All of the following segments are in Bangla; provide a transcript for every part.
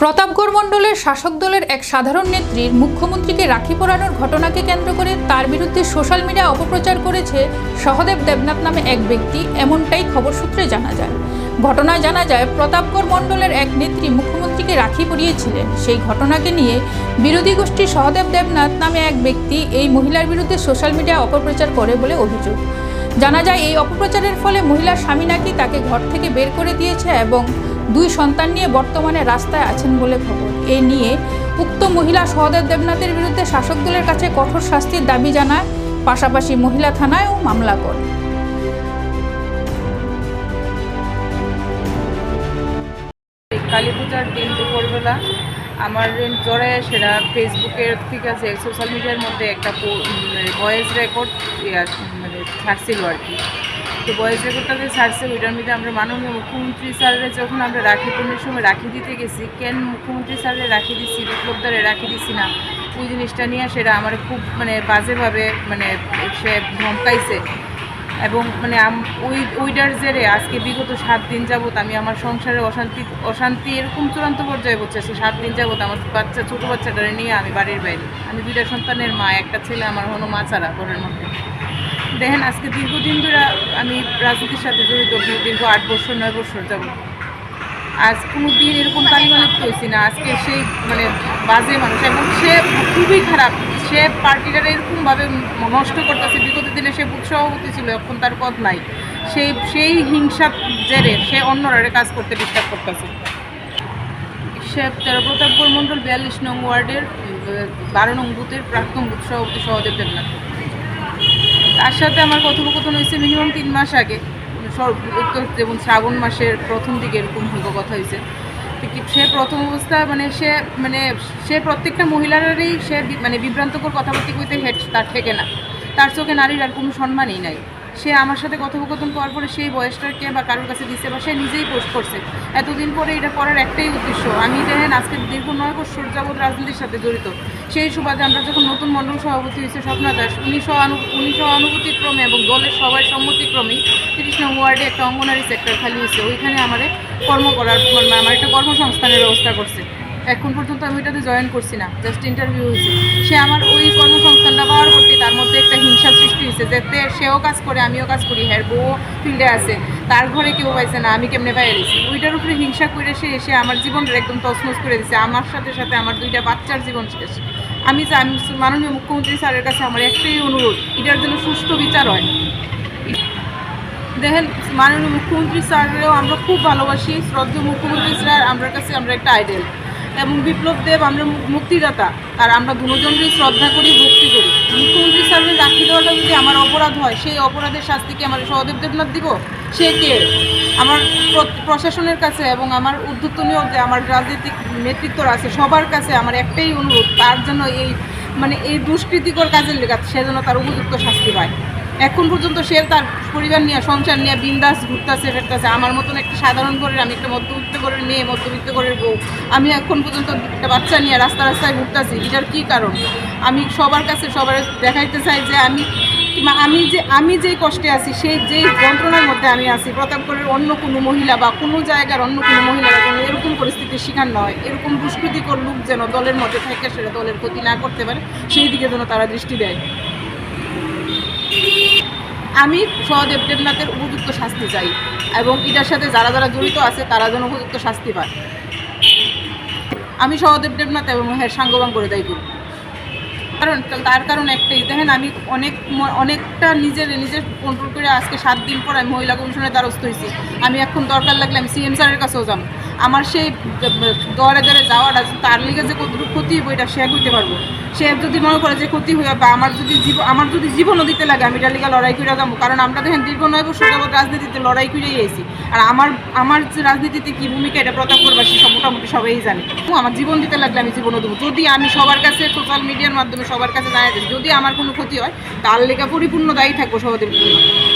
প্রতাপগড় মণ্ডলের শাসক দলের এক সাধারণ নেত্রীর মুখ্যমন্ত্রীকে রাখি পরানোর ঘটনাকে কেন্দ্র করে তার বিরুদ্ধে সোশ্যাল মিডিয়া অপপ্রচার করেছে সহদেব দেবনাথ নামে এক ব্যক্তি, এমনটাই খবর সূত্রে জানা যায়। ঘটনায় জানা যায় প্রতাপগড় মণ্ডলের এক নেত্রী মুখ্যমন্ত্রীকে রাখি পরিয়েছিলেন। সেই ঘটনাকে নিয়ে বিরোধী গোষ্ঠী সহদেব দেবনাথ নামে এক ব্যক্তি এই মহিলার বিরুদ্ধে সোশ্যাল মিডিয়া অপপ্রচার করে বলে অভিযোগ। জানা যায়, এই অপপ্রচারের ফলে মহিলার স্বামী নাকি তাকে ঘর থেকে বের করে দিয়েছে এবং দুই সন্তান নিয়ে বর্তমানে রাস্তায় আছেন বলে খবর। এ নিয়ে উক্ত মহিলা সহদেব দেবনাথের বিরুদ্ধে শাসক দলের কাছে কঠোর শাস্তির দাবি জানায়, পাশাপাশি মহিলা থানায়ও মামলা করে। কালী পূজার দিন দুপুরবেলা আমার জড়ায় সেরা ফেসবুকের ঠিক আছে সোশ্যাল মিডিয়ার মধ্যে একটা ভয়েস রেকর্ড মানে ছাড়ছিল আর কি। তো ভয়েস রেকর্ডটা যে ছাড়ছে ওইটার মধ্যে আমরা মাননীয় মুখ্যমন্ত্রী স্যারের যখন আমরা রাখি পূর্ণের সময় রাখি দিতে গেছি, কেন মুখ্যমন্ত্রী স্যারের রাখি দিচ্ছি, বিপ্লবদারে রাখি দিচ্ছি না? ওই জিনিসটা নিয়ে সেটা আমার খুব মানে বাজেভাবে মানে সে ধমকাইছে। এবং মানে ওই, ওইটার জেরে আজকে বিগত সাত দিন যাবত আমি আমার সংসারে অশান্তি অশান্তি এরকম চূড়ান্ত পর্যায়ে পৌঁছেছে সাত দিন যাবত আমার বাচ্চা, ছোটো বাচ্চাটারে নিয়ে আমি বাড়ির বাইরে। আমি দুইটা সন্তানের মা, একটা ছেলে, আমার হলো মা ছাড়া, ঘরের মধ্যে। দেখেন, আজকে দীর্ঘদিন ধরে আমি রাজনীতির সাথে জড়িত, দীর্ঘ আট বছর, নয় বছর যাব আজ কোনো দিন এরকম কালিমালিপ্ত হয়েছি না। আজকে সেই মানে বাজে মানুষ। এবং সে খুবই খারাপ। সে পার্টিটার এরকমভাবে নষ্ট করতেছে। বিগত দিনে সে সভাপতি ছিল, এখন তার পথ নাই। সেই সেই হিংসা জেরে সে অন্যরা কাজ করতে ডিস্টার্ব করতেছে। সে তেরো প্রতাপগড় মণ্ডল বিয়াল্লিশ নং ওয়ার্ডের বারো নং বুথের প্রাক্তন সভাপতি সহদেব দেবনাথ। তার সাথে আমার কথোপকথন হয়েছে মিনিমাম তিন মাস আগে। যেমন শ্রাবণ মাসের প্রথম দিকে এরকম হইব কথা হয়েছে সে প্রথম অবস্থা মানে সে মানে সে প্রত্যেকটা মহিলারই সে মানে বিভ্রান্তকর কথাবার্তি কইতে হেড তার থেকে না। তার চোখে নারীর আর কোনো সম্মানই নাই। সে আমার সাথে কথোপকথন করার পরে সেই বয়সটাকে বা কারোর কাছে দিচ্ছে বা সে নিজেই পোস্ট করছে। এতদিন পরে এটা করার একটাই উদ্দেশ্য। আমি দেখেন আজকে দীর্ঘ নয় বছর যাবৎ রাজনীতির সাথে জড়িত। সেই সুবাদে আমরা যখন নতুন মণ্ডল সভাপতি হয়েছে স্বপ্না দাস উনিশশো আনু উনিশশো অনুভূতিক্রমে এবং দলের সবাই সম্মতিক্রমেই তিরিশ নং ওয়ার্ডে একটা অঙ্গনারী সেক্টর খালি হয়েছে। ওইখানে আমার কর্ম করার মানে আমার একটা কর্মসংস্থানের ব্যবস্থা করছে। এখন পর্যন্ত আমি ওইটাতে জয়েন করছি না জাস্ট ইন্টারভিউ হয়েছে। সে আমার ওই কর্মসংস্থানটা পাওয়ার করতে তার মধ্যে একটা হিংসা সৃষ্টি হয়েছে যাতে সেও কাজ করে, আমিও কাজ করি হ্যাঁ বউ ফিল্ডে আছে, তার ঘরে কেউ পাইছে না, আমি কেমনে পাই দিছি? ওইটার উপরে হিংসা করে সে এসে আমার জীবনটা একদম তছনছ করে দিছে, আমার সাথে সাথে আমার দুইটা বাচ্চার জীবন শেষ। আমি আমি মাননীয় মুখ্যমন্ত্রী স্যারের কাছে আমার একটাই অনুরোধ, এটার জন্য সুষ্ঠু বিচার হয়। দেখেন, মাননীয় মুখ্যমন্ত্রী স্যারেরও আমরা খুব ভালোবাসি, শ্রদ্ধেয় মুখ্যমন্ত্রী স্যার আমার কাছে আমরা একটা আইডেল এবং বিপ্লব দেব আমরা মুক্তিদাতা। আর আমরা দুজনকেই শ্রদ্ধা করি, ভক্তি করি। মুখ্যমন্ত্রী স্যারের রাখি দেওয়াটা যদি আমার অপরাধ হয়, সেই অপরাধের শাস্তি কি আমার সহদেব দেবনাথ দিব? সে কে? আমার প্রশাসনের কাছে এবং আমার উদ্যোতনীয় যে আমার রাজনৈতিক নেতৃত্বরা আছে, সবার কাছে আমার একটাই অনুরোধ, তার জন্য এই মানে এই দুষ্কৃতিকর কাজের লেগা সে যেন তার উপযুক্ত শাস্তি পায়। এখন পর্যন্ত সে তার পরিবার নিয়ে, সংসার নিয়ে বিন্দাস ঘুরতেছে, ফেরতেছে। আমার মতন একটা সাধারণ ঘরের, আমি একটা মধ্যবিত্ত ঘরের মেয়ে, মধ্যবিত্ত ঘরের বউ। আমি এখন পর্যন্ত একটা বাচ্চা নিয়ে রাস্তা রাস্তায় ঘুরতেছি। এটার কী কারণ? আমি সবার কাছে সবার দেখাইতে চাই যে আমি মা- আমি যে আমি যে কষ্টে আছি সেই যে যন্ত্রণার মধ্যে আমি আছি প্রতাপগড়ের অন্য কোনো মহিলা বা কোনো জায়গার অন্য কোনো মহিলারা কোনো এরকম পরিস্থিতির শিকার নয়, এরকম দুষ্কৃতিকর লোক যেন দলের মধ্যে থেকে, সেটা দলের ক্ষতি না করতে পারে, সেই দিকে যেন তারা দৃষ্টি দেয়। আমি সহদেব দেবনাথের উপযুক্ত শাস্তি চাই এবং এটার সাথে যারা যারা জড়িত আছে, তারা যেন উপযুক্ত শাস্তি পায়। আমি সহদেব দেবনাথ এবং হ্যাঁ সাঙ্গবাং করে দায়ী করি কারণ, তার কারণ একটাই, দেখেন আমি অনেক অনেকটা নিজের নিজের কন্ট্রোল করে আজকে সাত দিন পর আমি মহিলা কমিশনের দ্বারস্থ হয়েছি। আমি এখন দরকার লাগলে আমি সিএম স্যারের কাছেও যাব। আমার সেই, দরে দরে যাওয়াটা তার লিগে যে কতটুকু ক্ষতি হইব এটা সে করতে পারব। সে যদি মনে করে যে ক্ষতি হয়ে বা আমার যদি জীবন আমার যদি জীবনও দিতে লাগে, আমি এটার লিগে লড়াই করে যাব। কারণ আমরা দেখেন দীর্ঘ নয় বছর যাবত রাজনীতিতে লড়াই করেই এসেছি আর আমার আমার যে রাজনীতিতে কী ভূমিকা, এটা প্রতাপগড়বাসী সব মোটামুটি সবাই জানে। আমার জীবন দিতে লাগলে আমি জীবনও দেবো। যদি আমি সবার কাছে সোশ্যাল মিডিয়ার মাধ্যমে সবার কাছে জানাই দিই, যদি আমার কোনো ক্ষতি হয়, তার লেখা পরিপূর্ণ দায়ী থাকব সহদেব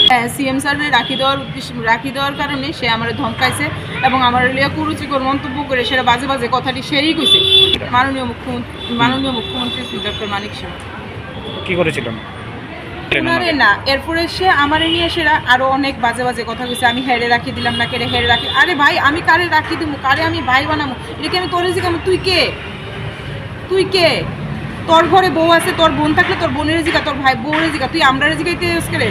হ্যাঁ সিএম স্যারের রাখি দেওয়ার উদ্দেশ্য, রাখি দেওয়ার কারণে সে আমার ধমকাইছে। এবং আমার লিয়া কুরুচিকর মন্তব্য করে সেটা বাজে বাজে কথাটি সেই কইছে। মাননীয় মুখ্যমন্ত্রী মাননীয় মুখ্যমন্ত্রী শ্রী ডক্টর মানিক শাহ কি করেছিলেন? ওনারে না এরপরে সে আমারে নিয়ে সে রা- আরও অনেক বাজে বাজে কথা কইছে। আমি হেরে রাখি দিলাম না কেড়ে হেরে রাখি। আরে ভাই আমি কারে রাখি দিব কারে আমি ভাই বানাবো এটা কি আমি তোর জিজ্ঞাসা তুই কে? তুই কে? তোর ঘরে বউ আছে তোর বোন থাকলে তোর বোনের জিগা তোর ভাই বউরে জিগা। তুই আমরা জিগাইতে রে